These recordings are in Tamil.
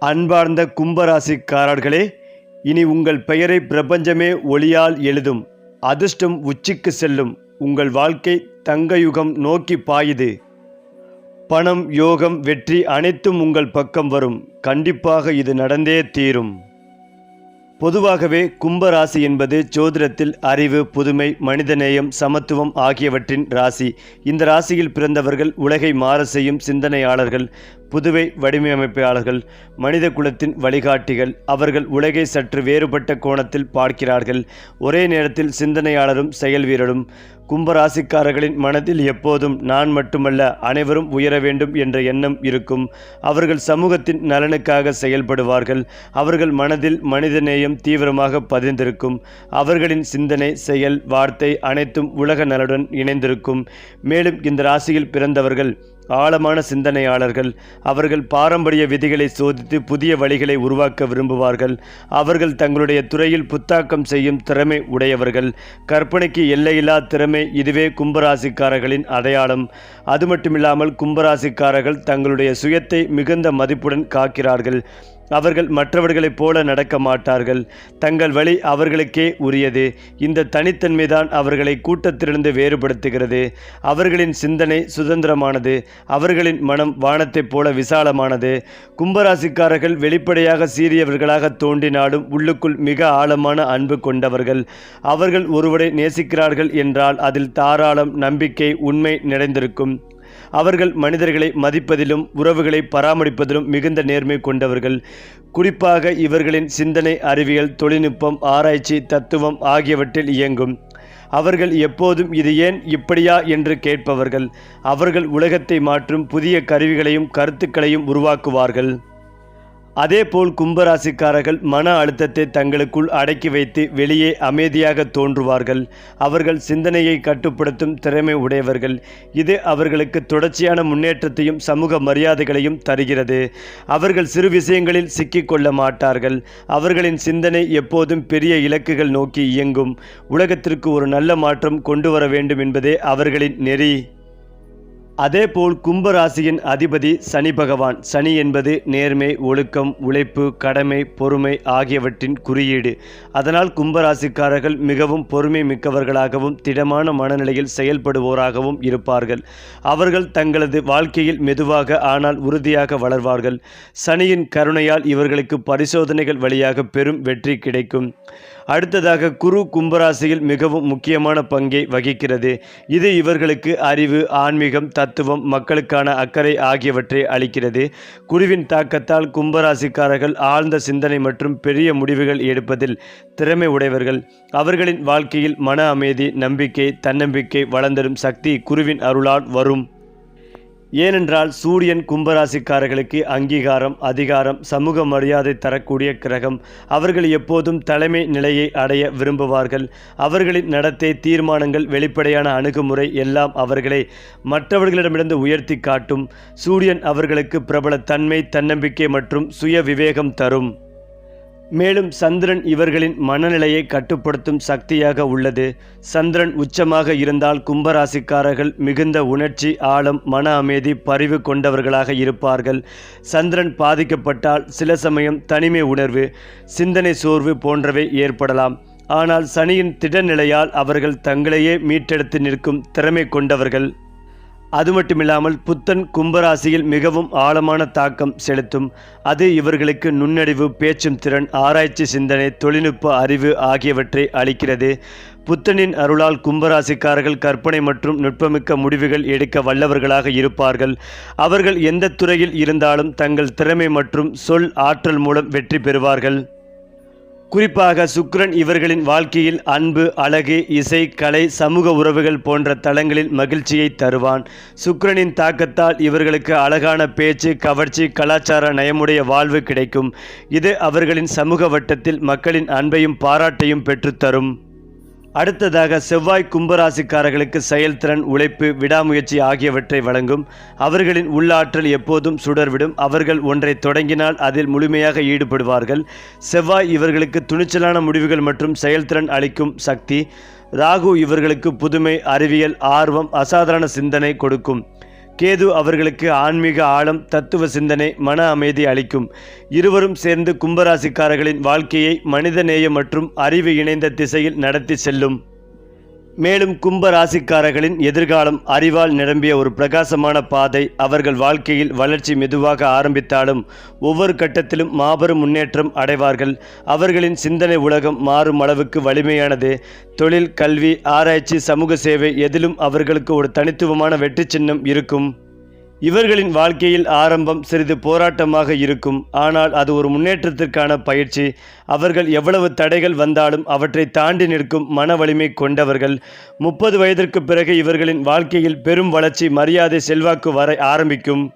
அன்பார்ந்த கும்பராசிக்காரர்களே இனி உங்கள் பெயரை பிரபஞ்சமே ஒளியால் எழுதும். அதிர்ஷ்டம் உச்சிக்கு செல்லும். உங்கள் வாழ்க்கை தங்கயுகம் நோக்கி பாயுது. பணம் யோகம் வெற்றி அனைத்தும் உங்கள் பக்கம் வரும். கண்டிப்பாக இது நடந்தே தீரும். பொதுவாகவே கும்பராசி என்பது ஜோதிடத்தில் அறிவு புதுமை மனிதநேயம் சமத்துவம் ஆகியவற்றின் ராசி. இந்த ராசியில் பிறந்தவர்கள் உலகை மாற செய்யும் சிந்தனையாளர்கள் புதுவை வடிவமைப்பாளர்கள் மனித குலத்தின் வழிகாட்டிகள் அவர்கள் உலகை சற்று வேறுபட்ட கோணத்தில் பார்க்கிறார்கள். ஒரே நேரத்தில் சிந்தனையாளரும் செயல் வீரரும் கும்பராசிக்காரர்களின் மனதில் எப்போதும் நான் மட்டுமல்ல அனைவரும் உயர வேண்டும் என்ற எண்ணம் இருக்கும். அவர்கள் சமூகத்தின் நலனுக்காக செயல்படுவார்கள். அவர்கள் மனதில் மனிதநேயம் தீவிரமாக பதிந்திருக்கும். அவர்களின் சிந்தனை செயல் வார்த்தை அனைத்தும் உலக நலனுடன் இணைந்திருக்கும். மேலும் இந்த ராசியில் பிறந்தவர்கள் ஆழமான சிந்தனையாளர்கள். அவர்கள் பாரம்பரிய விதிகளை சோதித்து புதிய வழிகளை உருவாக்க விரும்புவார்கள். அவர்கள் தங்களுடைய துறையில் புத்தாக்கம் செய்யும் திறமை உடையவர்கள். கற்பனைக்கு எல்லையில்லா திறமை இதுவே கும்பராசிக்காரர்களின் அடையாளம். அது மட்டுமில்லாமல் கும்பராசிக்காரர்கள் தங்களுடைய சுயத்தை மிகுந்த மதிப்புடன் காக்கிறார்கள். அவர்கள் மற்றவர்களைப் போல நடக்க மாட்டார்கள். தங்கள் வழி அவர்களுக்கே உரியது. இந்த தனித்தன்மைதான் அவர்களை கூட்டத்திலிருந்து வேறுபடுத்துகிறது. அவர்களின் சிந்தனை சுதந்திரமானது. அவர்களின் மனம் வானத்தைப் போல விசாலமானது. கும்பராசிக்காரர்கள் வெளிப்படையாக சீரியவர்களாக தோன்றினாலும் உள்ளுக்குள் மிக ஆழமான அன்பு கொண்டவர்கள். அவர்கள் ஒருவரை நேசிக்கிறார்கள் என்றால் அதில் தாராளம் நம்பிக்கை உண்மை நிறைந்திருக்கும். அவர்கள் மனிதர்களை மதிப்பதிலும் உறவுகளை பராமரிப்பதிலும் மிகுந்த நேர்மை கொண்டவர்கள். குறிப்பாக இவர்களின் சிந்தனை அறிவியல் தொழில்நுட்பம் ஆராய்ச்சி தத்துவம் ஆகியவற்றில் இயங்கும். அவர்கள் எப்போதும் இது ஏன் இப்படியா என்று கேட்பவர்கள். அவர்கள் உலகத்தை மாற்றும் புதிய கருவிகளையும் கருத்துக்களையும் உருவாக்குவார்கள். அதேபோல் கும்பராசிக்காரர்கள் மன அழுத்தத்தை தங்களுக்குள் அடக்கி வைத்து வெளியே அமைதியாக தோன்றுவார்கள். அவர்கள் சிந்தனையை கட்டுப்படுத்தும் திறமை உடையவர்கள். இது அவர்களுக்கு தொடர்ச்சியான முன்னேற்றத்தையும் சமூக மரியாதைகளையும் தருகிறது. அவர்கள் சிறு விஷயங்களில் சிக்கிக்கொள்ள மாட்டார்கள். அவர்களின் சிந்தனை எப்போதும் பெரிய இலக்குகள் நோக்கி இயங்கும். உலகத்திற்கு ஒரு நல்ல மாற்றம் கொண்டு வர வேண்டும் என்பதே அவர்களின் நெறி. அதேபோல் கும்பராசியின் அதிபதி சனி பகவான். சனி என்பது நேர்மை ஒழுக்கம் உழைப்பு கடமை பொறுமை ஆகியவற்றின் குறியீடு. அதனால் கும்பராசிக்காரர்கள் மிகவும் பொறுமை மிக்கவர்களாகவும் திடமான மனநிலையில் செயல்படுவோராகவும் இருப்பார்கள். அவர்கள் தங்களது வாழ்க்கையில் மெதுவாக ஆனால் உறுதியாக வளர்வார்கள். சனியின் கருணையால் இவர்களுக்கு பரிசோதனைகள் வழியாக பெரும் வெற்றி கிடைக்கும். அடுத்ததாக குரு கும்பராசியில் மிகவும் முக்கியமான பங்கை வகிக்கிறது. இது இவர்களுக்கு அறிவு ஆன்மீகம் தத்துவம் மக்களுக்கான அக்கறை ஆகியவற்றை அளிக்கிறது. குருவின் தாக்கத்தால் கும்பராசிக்காரர்கள் ஆழ்ந்த சிந்தனை மற்றும் பெரிய முடிவுகள் எடுப்பதில் திறமை உடையவர்கள். அவர்களின் வாழ்க்கையில் மன அமைதி நம்பிக்கை தன்னம்பிக்கை வளர்ந்தரும் சக்தி குருவின் அருளால் வரும். ஏனென்றால் சூரியன் கும்பராசிக்காரர்களுக்கு அங்கீகாரம் அதிகாரம் சமூக மரியாதை தரக்கூடிய கிரகம். அவர்கள் எப்போதும் தலைமை நிலையை அடைய விரும்புவார்கள். அவர்களின் நடத்தை தீர்மானங்கள் வெளிப்படையான அணுகுமுறை எல்லாம் அவர்களை மற்றவர்களிடமிருந்து உயர்த்தி காட்டும். சூரியன் அவர்களுக்கு பிரபல தன்மை தன்னம்பிக்கை மற்றும் சுய விவேகம் தரும். மேலும் சந்திரன் இவர்களின் மனநிலையை கட்டுப்படுத்தும் சக்தியாக உள்ளது. சந்திரன் உச்சமாக இருந்தால் கும்பராசிக்காரர்கள் மிகுந்த உணர்ச்சி ஆழம் மன அமைதி பரிவு கொண்டவர்களாக இருப்பார்கள். சந்திரன் பாதிக்கப்பட்டால் சில சமயம் தனிமை உணர்வு சிந்தனை சோர்வு போன்றவை ஏற்படலாம். ஆனால் சனியின் திடநிலையால் அவர்கள் தங்களையே மீட்டெடுத்து நிற்கும் திறமை கொண்டவர்கள். அது மட்டுமில்லாமல் புத்தன் கும்பராசியில் மிகவும் ஆழமான தாக்கம் செலுத்தும். அது இவர்களுக்கு நுண்ணறிவு பேச்சும் திறன் ஆராய்ச்சி சிந்தனை தொழில்நுட்ப அறிவு ஆகியவற்றை அளிக்கிறது. புத்தனின் அருளால் கும்பராசிக்காரர்கள் கற்பனை மற்றும் நுட்பமிக்க முடிவுகள் எடுக்க வல்லவர்களாக இருப்பார்கள். அவர்கள் எந்த துறையில் இருந்தாலும் தங்கள் திறமை மற்றும் சொல் ஆற்றல் மூலம் வெற்றி பெறுவார்கள். குறிப்பாக சுக்ரன் இவர்களின் வாழ்க்கையில் அன்பு அழகு இசை கலை சமூக உறவுகள் போன்ற தளங்களில் மகிழ்ச்சியை தருவான். சுக்ரனின் தாக்கத்தால் இவர்களுக்கு அழகான பேச்சு கவர்ச்சி கலாச்சார நயமுடைய வாழ்வு கிடைக்கும். இது அவர்களின் சமூக வட்டத்தில் மக்களின் அன்பையும் பாராட்டையும் பெற்றுத்தரும். அடுத்ததாக செவ்வாய் கும்பராசிக்காரர்களுக்கு செயல்திறன் உழைப்பு விடாமுயற்சி ஆகியவற்றை வழங்கும். அவர்களின் உள்ளாற்றல் எப்போதும் சுடர்விடும். அவர்கள் ஒன்றை தொடங்கினால் அதில் முழுமையாக ஈடுபடுவார்கள். செவ்வாய் இவர்களுக்கு துணிச்சலான முடிவுகள் மற்றும் செயல்திறன் அளிக்கும் சக்தி. ராகு இவர்களுக்கு புதுமை அறிவியல் ஆர்வம் அசாதாரண சிந்தனை கொடுக்கும். கேது அவர்களுக்கு ஆன்மீக ஆழம் தத்துவ சிந்தனை மன அமைதி அளிக்கும். இருவரும் சேர்ந்து கும்பராசிக்காரர்களின் வாழ்க்கையை மனிதநேயம் மற்றும் அறிவு இணைந்த திசையில் நடத்தி செல்லும். மேலும் கும்ப ராசிக்காரர்களின் எதிர்காலம் அறிவால் நிரம்பிய ஒரு பிரகாசமான பாதை அவர்கள் வாழ்க்கையில் வளர்ச்சி மெதுவாக ஆரம்பித்தாலும் ஒவ்வொரு கட்டத்திலும் மாபெரும் முன்னேற்றம் அடைவார்கள். அவர்களின் சிந்தனை உலகம் மாறும் அளவுக்கு வலிமையானது. தொழில் கல்வி ஆராய்ச்சி சமூக சேவை எதிலும் அவர்களுக்கு ஒரு தனித்துவமான வெற்றி சின்னம் இருக்கும். இவர்களின் வாழ்க்கையில் ஆரம்பம் சிறிது போராட்டமாக இருக்கும். ஆனால் அது ஒரு முன்னேற்றத்திற்கான பயிற்சி. அவர்கள் எவ்வளவு தடைகள் வந்தாலும் அவற்றை தாண்டி நிற்கும் மன வலிமை கொண்டவர்கள். முப்பது வயதிற்கு பிறகு இவர்களின் வாழ்க்கையில் பெரும் வளர்ச்சி மரியாதை செல்வாக்கு வர ஆரம்பிக்கும்.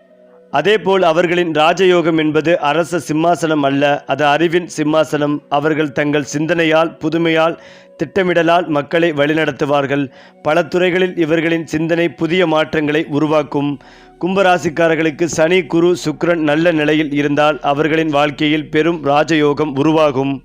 அதேபோல் அவர்களின் ராஜயோகம் என்பது அரச சிம்மாசனம் அல்ல. அது அறிவின் சிம்மாசனம். அவர்கள் தங்கள் சிந்தனையால் புதுமையால் திட்டமிடலால் மக்களை வழிநடத்துவார்கள். பல துறைகளில் இவர்களின் சிந்தனை புதிய மாற்றங்களை உருவாக்கும். கும்பராசிக்காரர்களுக்கு சனி குரு சுக்ரன் நல்ல நிலையில் இருந்தால் அவர்களின் வாழ்க்கையில் பெரும் ராஜயோகம் உருவாகும்.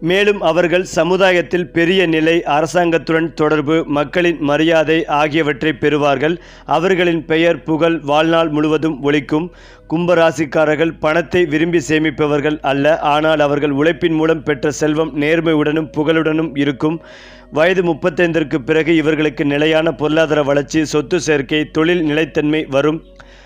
மேலும் அவர்கள் சமுதாயத்தில் பெரிய நிலை அரசாங்கத்துடன் தொடர்பு மக்களின் மரியாதை ஆகியவற்றை பெறுவார்கள். அவர்களின் பெயர் புகழ் வாழ்நாள் முழுவதும் ஒழிக்கும் கும்பராசிக்காரர்கள் பணத்தை விரும்பி சேமிப்பவர்கள் அல்ல ஆனால் அவர்கள் உழைப்பின் மூலம் பெற்ற செல்வம் நேர்மையுடனும் புகழுடனும் இருக்கும். வயது முப்பத்தைந்திற்கு பிறகு இவர்களுக்கு நிலையான பொருளாதார வளர்ச்சி சொத்து சேர்க்கை தொழில் நிலைத்தன்மை வரும்.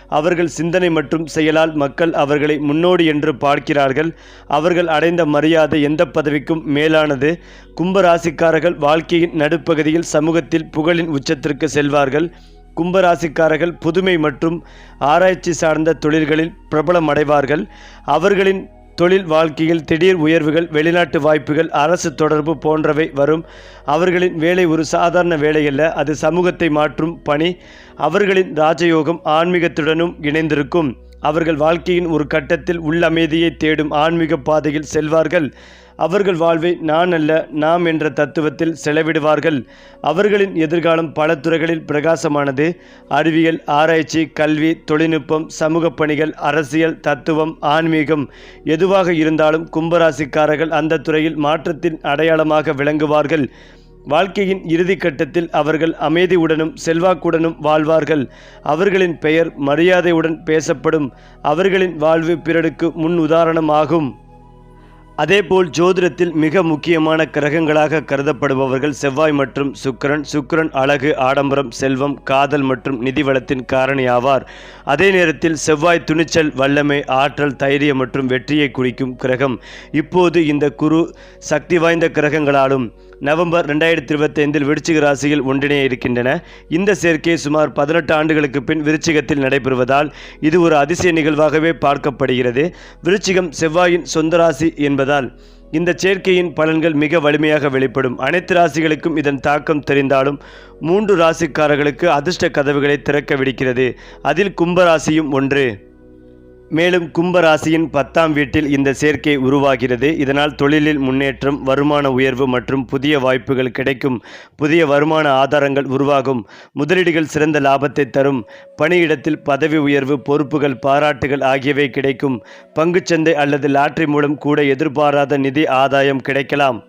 அவர்கள் சிந்தனை மற்றும் செயலால் மக்கள் அவர்களை முன்னோடி என்று பார்க்கிறார்கள். அவர்கள் அடைந்த மரியாதை எந்த பதவிக்கும் மேலானது. கும்பராசிக்காரர்கள் வாழ்க்கையின் நடுப்பகுதியில் சமூகத்தில் புகழின் உச்சத்திற்கு செல்வார்கள். கும்பராசிக்காரர்கள் புதுமை மற்றும் ஆராய்ச்சி சார்ந்த தொழில்களில் பிரபலமடைவார்கள். அவர்களின் தொழில் வாழ்க்கையில் திடீர் உயர்வுகள் வெளிநாட்டு வாய்ப்புகள் அரசு தொடர்பு போன்றவை வரும். அவர்களின் வேலை ஒரு சாதாரண வேலையல்ல அது சமூகத்தை மாற்றும் பணி. அவர்களின் ராஜயோகம் ஆன்மீகத்துடனும் இணைந்திருக்கும். அவர்கள் வாழ்க்கையின் ஒரு கட்டத்தில் உள்ளமைதியை தேடும் ஆன்மீக பாதையில் செல்வார்கள். அவர்கள் வாழ்வை நான் அல்ல நாம் என்ற தத்துவத்தில் செலவிடுவார்கள். அவர்களின் எதிர்காலம் பல துறைகளில் பிரகாசமானது. அறிவியல் ஆராய்ச்சி கல்வி தொழில்நுட்பம் சமூக பணிகள் அரசியல் தத்துவம் ஆன்மீகம் எதுவாக இருந்தாலும் கும்பராசிக்காரர்கள் அந்த துறையில் மாற்றத்தின் அடையாளமாக விளங்குவார்கள். வாழ்க்கையின் இறுதி கட்டத்தில் அவர்கள் அமைதியுடனும் செல்வாக்குடனும் வாழ்வார்கள். அவர்களின் பெயர் மரியாதையுடன் பேசப்படும். அவர்களின் வாழ்வு பிறருக்கு முன் உதாரணமாகும். அதேபோல் ஜோதிடத்தில் மிக முக்கியமான கிரகங்களாக கருதப்படுபவர்கள் செவ்வாய் மற்றும் சுக்கிரன். சுக்கிரன் அழகு ஆடம்பரம் செல்வம் காதல் மற்றும் நிதி வளத்தின் காரணி ஆவார் அதே நேரத்தில் செவ்வாய் துணிச்சல் வல்லமை ஆற்றல் தைரியம் மற்றும் வெற்றியை குறிக்கும் கிரகம். இப்போது இந்த குரு சக்தி வாய்ந்த கிரகங்களாலும் நவம்பர் ரெண்டாயிரத்தி இருபத்தைந்தில் விருச்சிக ராசியில் ஒன்றிணைய இருக்கின்றன. இந்த சேர்க்கை சுமார் பதினெட்டு ஆண்டுகளுக்கு பின் விருச்சிகத்தில் நடைபெறுவதால் இது ஒரு அதிசய நிகழ்வாகவே பார்க்கப்படுகிறது. விருச்சிகம் செவ்வாயின் சொந்த ராசி என்பதால் இந்த சேர்க்கையின் பலன்கள் மிக வலிமையாக வெளிப்படும். அனைத்து ராசிகளுக்கும் இதன் தாக்கம் தெரிந்தாலும் மூன்று ராசிக்காரர்களுக்கு அதிர்ஷ்ட கதவுகளை திறக்க விடுக்கிறது. அதில் கும்பராசியும் ஒன்று. மேலும் கும்பராசியின் பத்தாம் வீட்டில் இந்த சேர்க்கை உருவாகிறது. இதனால் தொழிலில் முன்னேற்றம் வருமான உயர்வு மற்றும் புதிய வாய்ப்புகள் கிடைக்கும். புதிய வருமான ஆதாரங்கள் உருவாகும். முதலீடுகள் சிறந்த லாபத்தை தரும். பணியிடத்தில் பதவி உயர்வு பொறுப்புகள் பாராட்டுகள் ஆகியவை கிடைக்கும். பங்குச்சந்தை அல்லது லாட்டரி மூலம் கூட எதிர்பாராத நிதி ஆதாயம் கிடைக்கலாம்.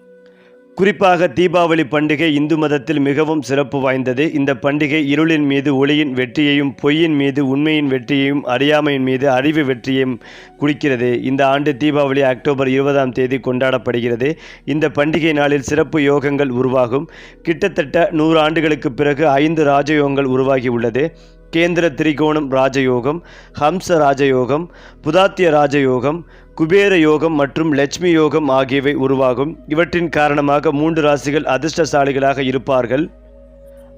குறிப்பாக தீபாவளி பண்டிகை இந்து மதத்தில் மிகவும் சிறப்பு வாய்ந்தது. இந்த பண்டிகை இருளின் மீது ஒளியின் வெற்றியையும் பொய்யின் மீது உண்மையின் வெற்றியையும் அறியாமையின் மீது அறிவு வெற்றியையும் குறிக்கிறது. இந்த ஆண்டு தீபாவளி அக்டோபர் இருபதாம் தேதி கொண்டாடப்படுகிறது. இந்த பண்டிகை நாளில் சிறப்பு யோகங்கள் உருவாகும். கிட்டத்தட்ட நூறு ஆண்டுகளுக்கு பிறகு ஐந்து ராஜயோகங்கள் உருவாகி உள்ளது. கேந்திர திரிகோணம் ராஜயோகம் ஹம்ச ராஜயோகம் புதாத்திய ராஜயோகம் குபேர யோகம் மற்றும் லட்சுமி யோகம் ஆகியவை உருவாகும். இவற்றின் காரணமாக மூன்று ராசிகள் அதிர்ஷ்டசாலிகளாக இருப்பார்கள்.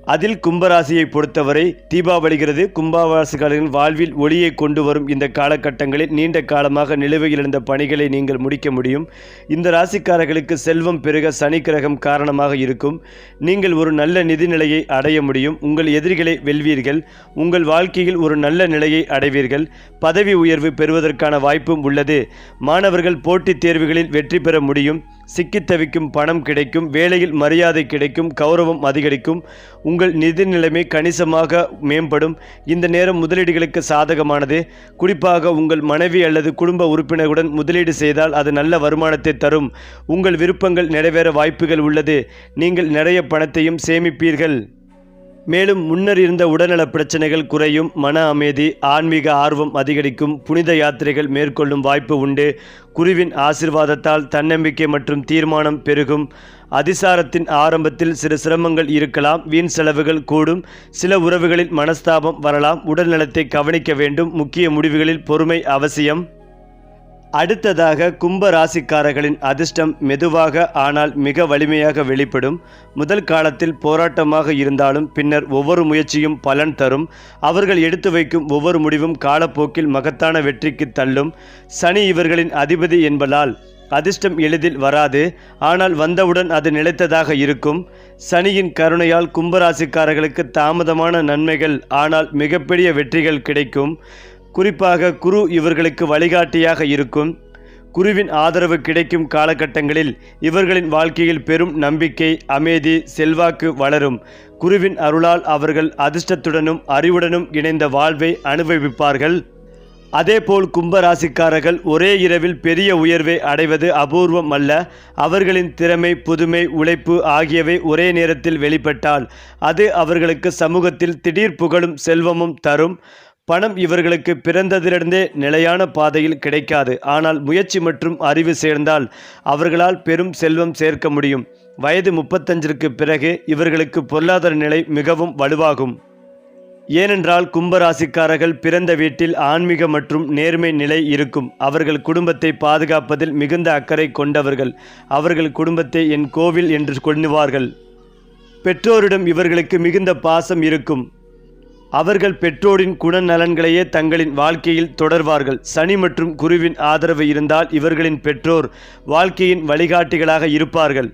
அதில் கும்பராசியை பொறுத்தவரை தீபாவளிகிறது. கும்பராசிகளின் வாழ்வில் ஒளியை கொண்டு வரும் இந்த காலகட்டங்களில் நீண்ட காலமாக நிலுவையில் இருந்த பணிகளை நீங்கள் முடிக்க முடியும். இந்த ராசிக்காரர்களுக்கு செல்வம் பெருக சனி கிரகம் காரணமாக இருக்கும். நீங்கள் ஒரு நல்ல நிதி நிலையை அடைய முடியும். உங்கள் எதிரிகளை வெல்வீர்கள். உங்கள் வாழ்க்கையில் ஒரு நல்ல நிலையை அடைவீர்கள். பதவி உயர்வு பெறுவதற்கான வாய்ப்பும் உள்ளது. மாணவர்கள் போட்டித் தேர்வுகளில் வெற்றி பெற முடியும். சிக்கி தவிக்கும் பணம் கிடைக்கும் வேலையில் மரியாதை கிடைக்கும் கௌரவம் அதிகரிக்கும் உங்கள் நிதி நிலைமை கணிசமாக மேம்படும். இந்த நேரம் முதலீடுகளுக்கு சாதகமானது. குறிப்பாக உங்கள் மனைவி அல்லது குடும்ப உறுப்பினருடன் முதலீடு செய்தால் அது நல்ல வருமானத்தை தரும். உங்கள் விருப்பங்கள் நிறைவேற வாய்ப்புகள் உள்ளது. நீங்கள் நிறைய பணத்தையும் சேமிப்பீர்கள். மேலும் முன்னர் இருந்த உடல்நலப் பிரச்சனைகள் குறையும் மன அமைதி ஆன்மீக ஆர்வம் அதிகரிக்கும் புனித யாத்திரைகள் மேற்கொள்ளும் வாய்ப்பு உண்டு. குருவின் ஆசிர்வாதத்தால் தன்னம்பிக்கை மற்றும் தீர்மானம் பெருகும். அதிசாரத்தின் ஆரம்பத்தில் சிறு சிரமங்கள் இருக்கலாம் வீண் செலவுகள் கூடும். சில உறவுகளில் மனஸ்தாபம் வரலாம் உடல் நலத்தை கவனிக்க வேண்டும். முக்கிய முடிவுகளில் பொறுமை அவசியம். அடுத்ததாக கும்ப ராசிக்காரர்களின் அதிர்ஷ்டம் மெதுவாக ஆனால் மிக வலிமையாக வெளிப்படும். முதல் காலத்தில் போராட்டமாக இருந்தாலும் பின்னர் ஒவ்வொரு முயற்சியும் பலன் தரும். அவர்கள் எடுத்து வைக்கும் ஒவ்வொரு முடிவும் காலப்போக்கில் மகத்தான வெற்றிக்கு தள்ளும். சனி இவர்களின் அதிபதி என்பதால் அதிர்ஷ்டம் எளிதில் வராது. ஆனால் வந்தவுடன் அது நிலைத்ததாக இருக்கும். சனியின் கருணையால் கும்பராசிக்காரர்களுக்கு தாமதமான நன்மைகள் ஆனால் மிகப்பெரிய வெற்றிகள் கிடைக்கும். குறிப்பாக குரு இவர்களுக்கு வழிகாட்டியாக இருக்கும். குருவின் ஆதரவு கிடைக்கும் காலகட்டங்களில் இவர்களின் வாழ்க்கையில் பெரும் நம்பிக்கை அமைதி செல்வாக்கு வளரும். குருவின் அருளால் அவர்கள் அதிர்ஷ்டத்துடனும் அறிவுடனும் இணைந்த வாழ்வை அனுபவிப்பார்கள். அதேபோல் கும்பராசிக்காரர்கள் ஒரே இரவில் பெரிய உயர்வை அடைவது அபூர்வம் அல்ல அவர்களின் திறமை புதுமை உழைப்பு ஆகியவை ஒரே நேரத்தில் வெளிப்பட்டால் அது அவர்களுக்கு சமூகத்தில் திடீர் புகழும் செல்வமும் தரும். பணம் இவர்களுக்கு பிறந்ததிலிருந்தே நிலையான பாதையில் கிடைக்காது. ஆனால் முயற்சி மற்றும் அறிவு சேர்ந்தால் அவர்களால் பெரும் செல்வம் சேர்க்க முடியும். வயது முப்பத்தஞ்சிற்கு பிறகு இவர்களுக்கு பொருளாதார நிலை மிகவும் வலுவாகும். ஏனென்றால் கும்பராசிக்காரர்கள் பிறந்த வீட்டில் ஆன்மீக மற்றும் நேர்மை நிலை இருக்கும். அவர்கள் குடும்பத்தை பாதுகாப்பதில் மிகுந்த அக்கறை கொண்டவர்கள். அவர்கள் குடும்பத்தை என் கோவில் என்று கொள்ளுவார்கள் பெற்றோரிடம் இவர்களுக்கு மிகுந்த பாசம் இருக்கும். அவர்கள் பெற்றோரின் குணநலன்களையே தங்களின் வாழ்க்கையில் தொடர்வார்கள். சனி மற்றும் குருவின் ஆதரவு இருந்தால் இவர்களின் பெற்றோர் வாழ்க்கையின் வழிகாட்டிகளாக இருப்பார்கள்.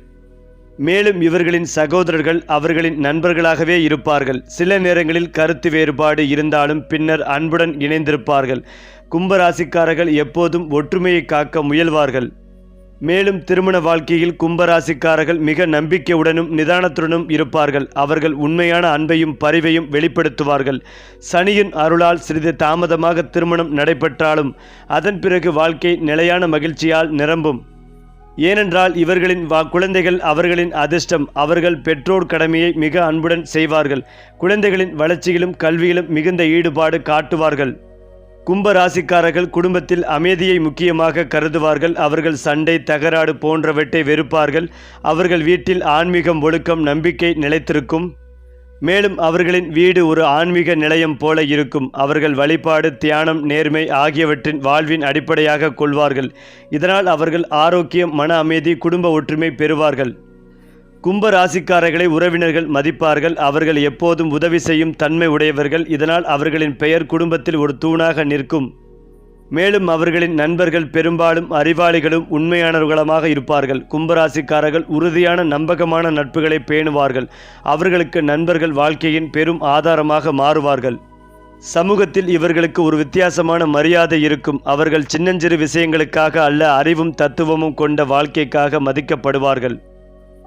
மேலும் இவர்களின் சகோதரர்கள் அவர்களின் நண்பர்களாகவே இருப்பார்கள். சில நேரங்களில் கருத்து வேறுபாடு இருந்தாலும் பின்னர் அன்புடன் இணைந்திருப்பார்கள். கும்பராசிக்காரர்கள் எப்போதும் ஒற்றுமையை காக்க முயல்வார்கள். மேலும் திருமண வாழ்க்கையில் கும்பராசிக்காரர்கள் மிக நம்பிக்கையுடனும் நிதானத்துடனும் இருப்பார்கள். அவர்கள் உண்மையான அன்பையும் பரிவையும் வெளிப்படுத்துவார்கள். சனியின் அருளால் சிறிது தாமதமாக திருமணம் நடைபெற்றாலும் அதன் பிறகு வாழ்க்கை நிலையான மகிழ்ச்சியால் நிரம்பும். ஏனென்றால் இவர்களின் வா குழந்தைகள் அவர்களின் அதிர்ஷ்டம். அவர்கள் பெற்றோர் கடமையை மிக அன்புடன் செய்வார்கள். குழந்தைகளின் வளர்ச்சியிலும் கல்வியிலும் மிகுந்த ஈடுபாடு காட்டுவார்கள். கும்ப ராசிக்காரர்கள் குடும்பத்தில் அமைதியை முக்கியமாக கருதுவார்கள். அவர்கள் சண்டை தகராறு போன்றவற்றை வெறுப்பார்கள். அவர்கள் வீட்டில் ஆன்மீகம் ஒழுக்கம் நம்பிக்கை நிலைத்திருக்கும். மேலும் அவர்களின் வீடு ஒரு ஆன்மீக நிலையம் போல இருக்கும். அவர்கள் வழிபாடு தியானம் நேர்மை ஆகியவற்றின் வாழ்வின் அடிப்படையாக கொள்வார்கள். இதனால் அவர்கள் ஆரோக்கியம் மன அமைதி குடும்ப ஒற்றுமை பெறுவார்கள். கும்ப ராசிக்காரர்களை உறவினர்கள் மதிப்பார்கள். அவர்கள் எப்போதும் உதவி செய்யும் தன்மை உடையவர்கள். இதனால் அவர்களின் பெயர் குடும்பத்தில் ஒரு தூணாக நிற்கும். மேலும் அவர்களின் நண்பர்கள் பெரும்பாலும் அறிவாளிகளும் உண்மையானவர்களமாக இருப்பார்கள். கும்பராசிக்காரர்கள் உறுதியான நம்பகமான நட்புகளை பேணுவார்கள். அவர்களுக்கு நண்பர்கள் வாழ்க்கையின் பெரும் ஆதாரமாக மாறுவார்கள். சமூகத்தில் இவர்களுக்கு ஒரு வித்தியாசமான மரியாதை இருக்கும். அவர்கள் சின்னஞ்சிறு விஷயங்களுக்காக அல்ல அறிவும் தத்துவமும் கொண்ட வாழ்க்கைக்காக மதிக்கப்படுவார்கள்.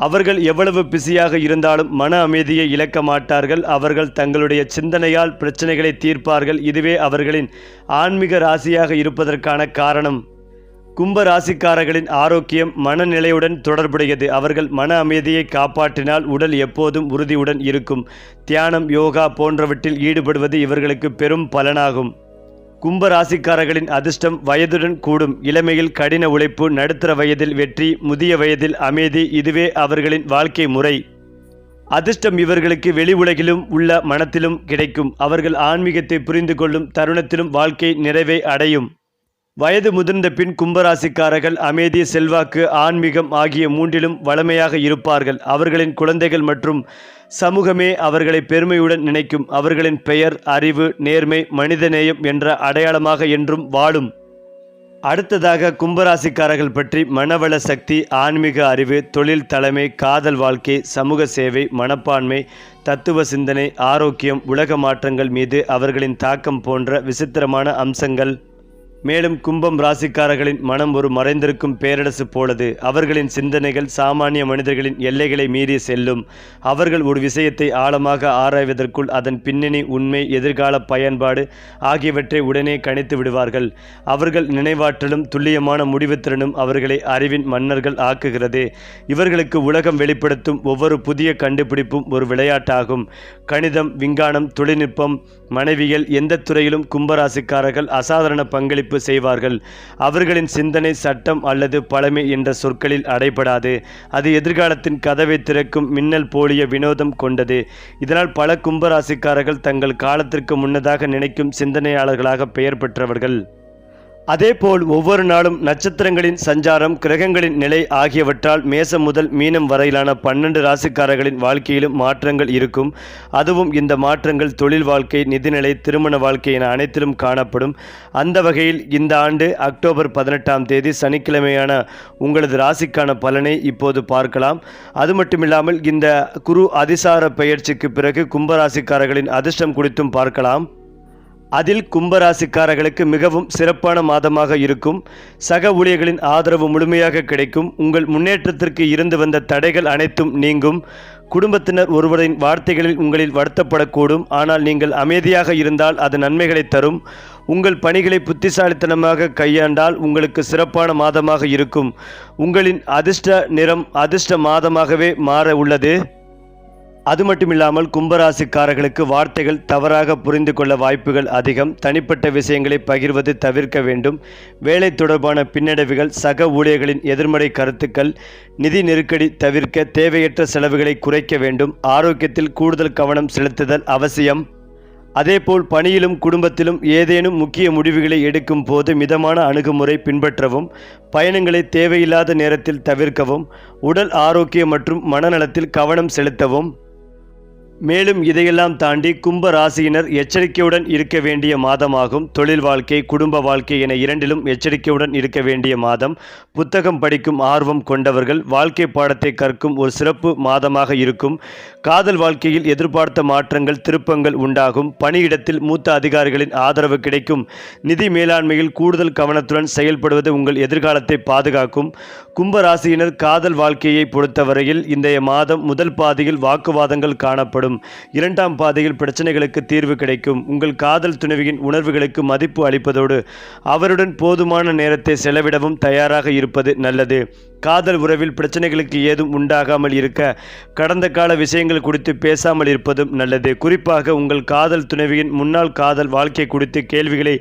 அவர்கள் எவ்வளவு பிஸியாக இருந்தாலும் மன அமைதியை இழக்க மாட்டார்கள். அவர்கள் தங்களுடைய சிந்தனையால் பிரச்சனைகளை தீர்ப்பார்கள். இதுவே அவர்களின் ஆன்மீக ராசியாக இருப்பதற்கான காரணம். கும்ப ராசிக்காரர்களின் ஆரோக்கியம் மனநிலையுடன் தொடர்புடையது. அவர்கள் மன அமைதியை காப்பாற்றினால் உடல் எப்போதும் உறுதியுடன் இருக்கும். தியானம் யோகா போன்றவற்றில் ஈடுபடுவது இவர்களுக்கு பெரும் பலனாகும். கும்ப ராசிக்காரர்களின் அதிர்ஷ்டம் வயதுடன் கூடும். இளமையில் கடின உழைப்பு நடுத்தர வயதில் வெற்றி முதிய வயதில் அமைதி இதுவே அவர்களின் வாழ்க்கை முறை. அதிர்ஷ்டம் இவர்களுக்கு வெளி உலகிலும் உள்ள மனத்திலும் கிடைக்கும். அவர்கள் ஆன்மீகத்தை புரிந்து கொள்ளும் தருணத்திலும் வாழ்க்கை நிறைவை அடையும். வயது முதிர்ந்த பின் கும்பராசிக்காரர்கள் அமைதி செல்வாக்கு ஆன்மீகம் ஆகிய மூன்றிலும் வளமையாக இருப்பார்கள். அவர்களின் குழந்தைகள் மற்றும் சமூகமே அவர்களை பெருமையுடன் நினைக்கும். அவர்களின் பெயர் அறிவு நேர்மை மனிதநேயம் என்ற அடையாளமாக என்றும் வாழும். அடுத்ததாக கும்பராசிக்காரர்கள் பற்றி மனவள சக்தி ஆன்மீக அறிவு தொழில் தலைமை காதல் வாழ்க்கை சமூக சேவை மனப்பான்மை தத்துவ சிந்தனை ஆரோக்கியம் உலக மாற்றங்கள் மீது அவர்களின் தாக்கம் போன்ற விசித்திரமான அம்சங்கள் மேலும் கும்பம் ராசிக்காரர்களின் மனம் ஒரு மறைந்திருக்கும் பேரரசு போலது. அவர்களின் சிந்தனைகள் சாமானிய மனிதர்களின் எல்லைகளை மீறி செல்லும். அவர்கள் ஒரு விஷயத்தை ஆழமாக ஆராய்வதற்குள் அதன் பின்னணி உண்மை எதிர்கால பயன்பாடு ஆகியவற்றை உடனே கணித்து விடுவார்கள். அவர்கள் நினைவாற்றலும் துல்லியமான முடிவுத்திறனும் அவர்களை அறிவின் மன்னர்கள் ஆக்குகிறது. இவர்களுக்கு உலகம் வெளிப்படுத்தும் ஒவ்வொரு புதிய கண்டுபிடிப்பும் ஒரு விளையாட்டாகும். கணிதம் விஞ்ஞானம் தொழில்நுட்பம் மனைவியல் எந்த துறையிலும் கும்பராசிக்காரர்கள் அசாதாரண பங்களிப்பு செய்வார்கள். அவர்களின் சிந்தனை சட்டம் அல்லது பழமை என்ற சொற்களில் அடைபடாது. அது எதிர்காலத்தின் கதவை திறக்கும் மின்னல் போலிய வினோதம் கொண்டது. இதனால் பல கும்பராசிக்காரர்கள் தங்கள் காலத்திற்கு முன்னதாக நினைக்கும் சிந்தனையாளர்களாக பெயர் பெற்றவர்கள். அதேபோல் ஒவ்வொரு நாளும் நட்சத்திரங்களின் சஞ்சாரம் கிரகங்களின் நிலை ஆகியவற்றால் மேசம் முதல் மீனம் வரையிலான பன்னெண்டு ராசிக்காரர்களின் வாழ்க்கையிலும் மாற்றங்கள் இருக்கும். அதுவும் இந்த மாற்றங்கள் தொழில் வாழ்க்கை நிதிநிலை திருமண வாழ்க்கை என அனைத்திலும் காணப்படும். அந்த வகையில் இந்த ஆண்டு அக்டோபர் பதினெட்டாம் தேதி சனிக்கிழமையான உங்களது ராசிக்கான பலனை இப்போது பார்க்கலாம். அது மட்டுமில்லாமல் இந்த குரு அதிசார பெயர்ச்சிக்கு பிறகு கும்பராசிக்காரர்களின் அதிர்ஷ்டம் குறித்தும் பார்க்கலாம். அதில் கும்பராசிக்காரர்களுக்கு மிகவும் சிறப்பான மாதமாக இருக்கும். சக ஊழியர்களின் ஆதரவு முழுமையாக கிடைக்கும். உங்கள் முன்னேற்றத்திற்கு இருந்து வந்த தடைகள் அனைத்தும் நீங்கும். குடும்பத்தினர் ஒருவரின் வார்த்தைகளில் உங்களில் வருத்தப்படக்கூடும். ஆனால் நீங்கள் அமைதியாக இருந்தால் அது நன்மைகளை தரும். உங்கள் பணிகளை புத்திசாலித்தனமாக கையாண்டால் உங்களுக்கு சிறப்பான மாதமாக இருக்கும். உங்களின் அதிர்ஷ்ட நிறம் அதிர்ஷ்ட மாதமாகவே மாற உள்ளது. அது மட்டுமில்லாமல் கும்பராசிக்காரர்களுக்கு வார்த்தைகள் தவறாக புரிந்து கொள்ள வாய்ப்புகள் அதிகம். தனிப்பட்ட விஷயங்களை பகிர்வது தவிர்க்க வேண்டும். வேலை தொடர்பான பின்னடைவுகள் சக ஊழியர்களின் எதிர்மறை கருத்துக்கள் நிதி நெருக்கடி தவிர்க்க தேவையற்ற செலவுகளை குறைக்க வேண்டும். ஆரோக்கியத்தில் கூடுதல் கவனம் செலுத்துதல் அவசியம். அதேபோல் பணியிலும் குடும்பத்திலும் ஏதேனும் முக்கிய முடிவுகளை எடுக்கும் போது மிதமான அணுகுமுறை பின்பற்றவும் பயணங்களை தேவையில்லாத நேரத்தில் தவிர்க்கவும் உடல் ஆரோக்கியம் மற்றும் மனநலத்தில் கவனம் செலுத்தவும். மேலும் இதையெல்லாம் தாண்டி கும்ப ராசியினர் எச்சரிக்கையுடன் இருக்க வேண்டிய மாதமாகும். தொழில் வாழ்க்கை குடும்ப வாழ்க்கை என இரண்டிலும் எச்சரிக்கையுடன் இருக்க வேண்டிய மாதம். புத்தகம் படிக்கும் ஆர்வம் கொண்டவர்கள் வாழ்க்கை பாடத்தை கற்கும் ஒரு சிறப்பு மாதமாக இருக்கும். காதல் வாழ்க்கையில் எதிர்பார்த்த மாற்றங்கள் திருப்பங்கள் உண்டாகும். பணியிடத்தில் மூத்த அதிகாரிகளின் ஆதரவு கிடைக்கும். நிதி மேலாண்மையில் கூடுதல் கவனத்துடன் செயல்படுவது உங்கள் எதிர்காலத்தை பாதுகாக்கும். கும்ப ராசியினர் காதல் வாழ்க்கையை பொறுத்தவரையில் இன்றைய மாதம் முதல் பாதியில் வாக்குவாதங்கள் காணப்படும். இரண்டாம் பாதையில் பிரச்சனைகளுக்கு தீர்வு கிடைக்கும். உங்கள் காதல் துணைவியின் உணர்வுகளுக்கு மதிப்பு அளிப்பதோடு அவருடன் போதுமான நேரத்தை செலவிடவும் தயாராக இருப்பது நல்லது. காதல் உறவில் பிரச்சனைகளுக்கு ஏதும் உண்டாகாமல் இருக்க கடந்த கால விஷயங்கள் குறித்து பேசாமல் இருப்பதும் நல்லது. குறிப்பாக உங்கள் காதல் துணைவியின் முன்னாள் காதல் வாழ்க்கை குறித்து கேள்விகளை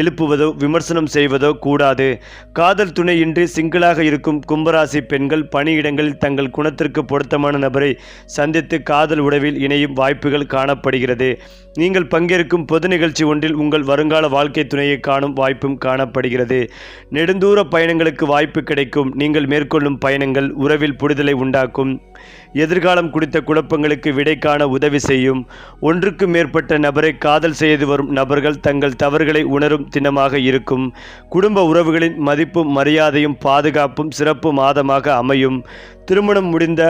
எழுப்புவதோ விமர்சனம் செய்வதோ கூடாது. காதல் துணையின்றி சிங்கிளாக இருக்கும் கும்பராசி பெண்கள் பணியிடங்களில் தங்கள் குணத்திற்கு பொருத்தமான நபரை சந்தித்து காதல் உறவில் இணையும் வாய்ப்புகள் காணப்படுகிறது. நீங்கள் பங்கேற்கும் பொது நிகழ்ச்சி ஒன்றில் உங்கள் வருங்கால வாழ்க்கை துணையை காணும் வாய்ப்பும் காணப்படுகிறது. நெடுந்தூர பயணங்களுக்கு வாய்ப்பு கிடைக்கும். நீங்கள் மேற்கொள்ளும் பயணங்கள் உறவில் புரிதலை உண்டாக்கும். எதிர்காலம் குறித்த குழப்பங்களுக்கு விடை காண உதவி செய்யும். ஒன்றுக்கு மேற்பட்ட நபரை காதல் செய்து வரும் நபர்கள் தங்கள் தவறுகளை உணரும் தினமாக இருக்கும். குடும்ப உறவுகளின் மதிப்பும் மரியாதையும் பாதுகாப்பும் சிறப்பு மாதமாக அமையும். திருமணம் முடிந்த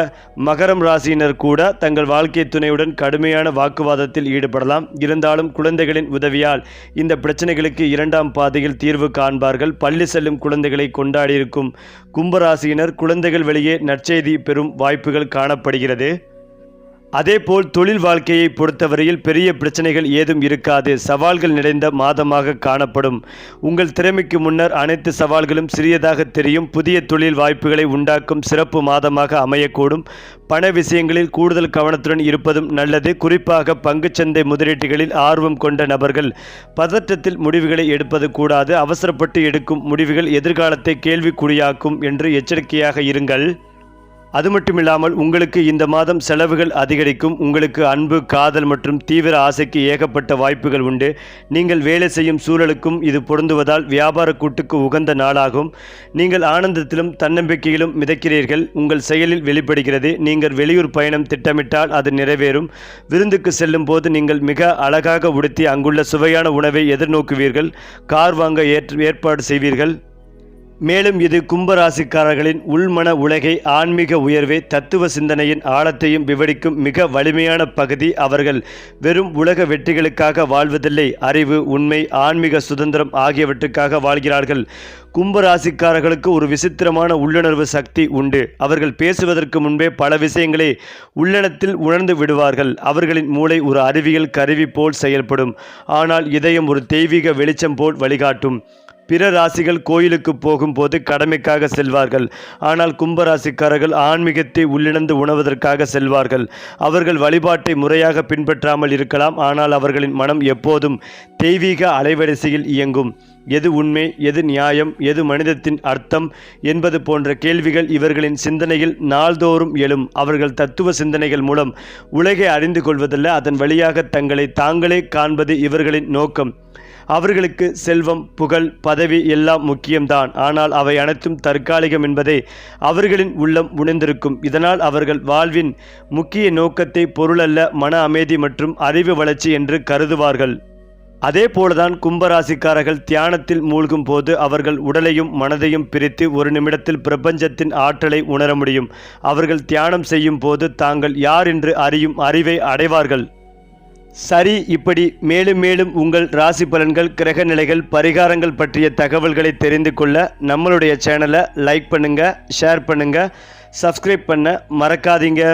மகரம் ராசியினர் கூட தங்கள் வாழ்க்கை துணையுடன் கடுமையான வாக்குவாதத்தில் ஈடுபடலாம். இருந்தாலும் குழந்தைகளின் உதவியால் இந்த பிரச்சனைகளுக்கு இரண்டாம் பாதையில் தீர்வு காண்பார்கள். பள்ளி செல்லும் குழந்தைகளை கொண்டாடியிருக்கும் கும்பராசியினர் குழந்தைகள் வெளியே நற்செய்தி பெறும் வாய்ப்புகள் காணப்படுகிறது. அதேபோல் தொழில் வாழ்க்கையை பொறுத்தவரையில் பெரிய பிரச்சனைகள் ஏதும் இருக்காது. சவால்கள் நிறைந்த மாதமாக காணப்படும். உங்கள் திறமைக்கு முன்னர் அனைத்து சவால்களும் சிறியதாக தெரியும். புதிய தொழில் வாய்ப்புகளை உண்டாக்கும் சிறப்பு மாதமாக அமையக்கூடும். பண விஷயங்களில் கூடுதல் கவனத்துடன் இருப்பதும் நல்லது. குறிப்பாக பங்குச்சந்தை முதலீட்டுகளில் ஆர்வம் கொண்ட நபர்கள் பதற்றத்தில் முடிவுகளை எடுப்பது கூடாது. அவசரப்பட்டு எடுக்கும் முடிவுகள் எதிர்காலத்தை கேள்விக்குறியாக்கும் என்று எச்சரிக்கையாக இருங்கள். அது மட்டுமில்லாமல் உங்களுக்கு இந்த மாதம் செலவுகள் அதிகரிக்கும். உங்களுக்கு அன்பு காதல் மற்றும் தீவிர ஆசைக்கு ஏகப்பட்ட வாய்ப்புகள் உண்டு. நீங்கள் வேலை செய்யும் சூழலுக்கும் இது பொருந்துவதால் வியாபார கூட்டுக்கு உகந்த நாளாகும். நீங்கள் ஆனந்தத்திலும் தன்னம்பிக்கையிலும் மிதக்கிறீர்கள். உங்கள் செயலில் வெளிப்படுகிறது. நீங்கள் வெளியூர் பயணம் திட்டமிட்டால் அது நிறைவேறும். விருந்துக்கு செல்லும் போது நீங்கள் மிக அழகாக உடுத்தி அங்குள்ள சுவையான உணவை எதிர்நோக்குவீர்கள். கார் வாங்க ஏற்று ஏற்பாடு செய்வீர்கள். மேலும் இது கும்பராசிக்காரர்களின் உள்மன உலகை ஆன்மீக உயர்வை தத்துவ சிந்தனையின் ஆழத்தையும் விவரிக்கும் மிக வலிமையான பகுதி அவர்கள். வெறும் உலக வெற்றிகளுக்காக வாழ்வதில்லை அறிவு உண்மை ஆன்மீக சுதந்திரம் ஆகியவற்றுக்காக வாழ்கிறார்கள். கும்பராசிக்காரர்களுக்கு ஒரு விசித்திரமான உள்ளுணர்வு சக்தி உண்டு. அவர்கள் பேசுவதற்கு முன்பே பல விஷயங்களை உள்ளனத்தில் உணர்ந்து விடுவார்கள். அவர்களின் மூளை ஒரு அறிவியல் கருவி போல் செயல்படும். ஆனால் இதயம் ஒரு தெய்வீக வெளிச்சம் போல் வழிகாட்டும். பிற ராசிகள் கோயிலுக்கு போகும்போது கடமைக்காக செல்வார்கள். ஆனால் கும்பராசிக்காரர்கள் ஆன்மீகத்தை உள்ளிணந்து உணவதற்காக செல்வார்கள். அவர்கள் வழிபாட்டை முறையாக பின்பற்றாமல் இருக்கலாம். ஆனால் அவர்களின் மனம் எப்போதும் தெய்வீக அலைவரிசையில் இயங்கும். எது உண்மை எது நியாயம் எது மனிதத்தின் அர்த்தம் என்பது போன்ற கேள்விகள் இவர்களின் சிந்தனையில் நாள்தோறும் எழும். அவர்கள் தத்துவ சிந்தனைகள் மூலம் உலகை அறிந்து கொள்வதல்ல. அதன் வழியாக தங்களை தாங்களே காண்பது இவர்களின் நோக்கம். அவர்களுக்கு செல்வம் புகழ் பதவி எல்லாம் முக்கியம்தான். ஆனால் அவை அனைத்தும் தற்காலிகம் என்பதை அவர்களின் உள்ளம் உணர்ந்திருக்கும். இதனால் அவர்கள் வாழ்வின் முக்கிய நோக்கத்தை பொருளல்ல மன அமைதி மற்றும் அறிவு வளர்ச்சி என்று கருதுவார்கள். அதே போலதான் கும்பராசிக்காரர்கள் தியானத்தில் மூழ்கும் போது அவர்கள் உடலையும் மனதையும் பிரித்து ஒரு நிமிடத்தில் பிரபஞ்சத்தின் ஆற்றலை உணர முடியும். அவர்கள் தியானம் செய்யும் போது தாங்கள் யார் என்று அறியும் அறிவை அடைவார்கள். சரி இப்படி மேலும் மேலும் உங்கள் ராசி பலன்கள் கிரக நிலைகள் பரிகாரங்கள் பற்றிய தகவல்களை தெரிந்து கொள்ள நம்மளுடைய சேனலை லைக் பண்ணுங்கள் ஷேர் பண்ணுங்கள் சப்ஸ்கிரைப் பண்ண மறக்காதீங்க.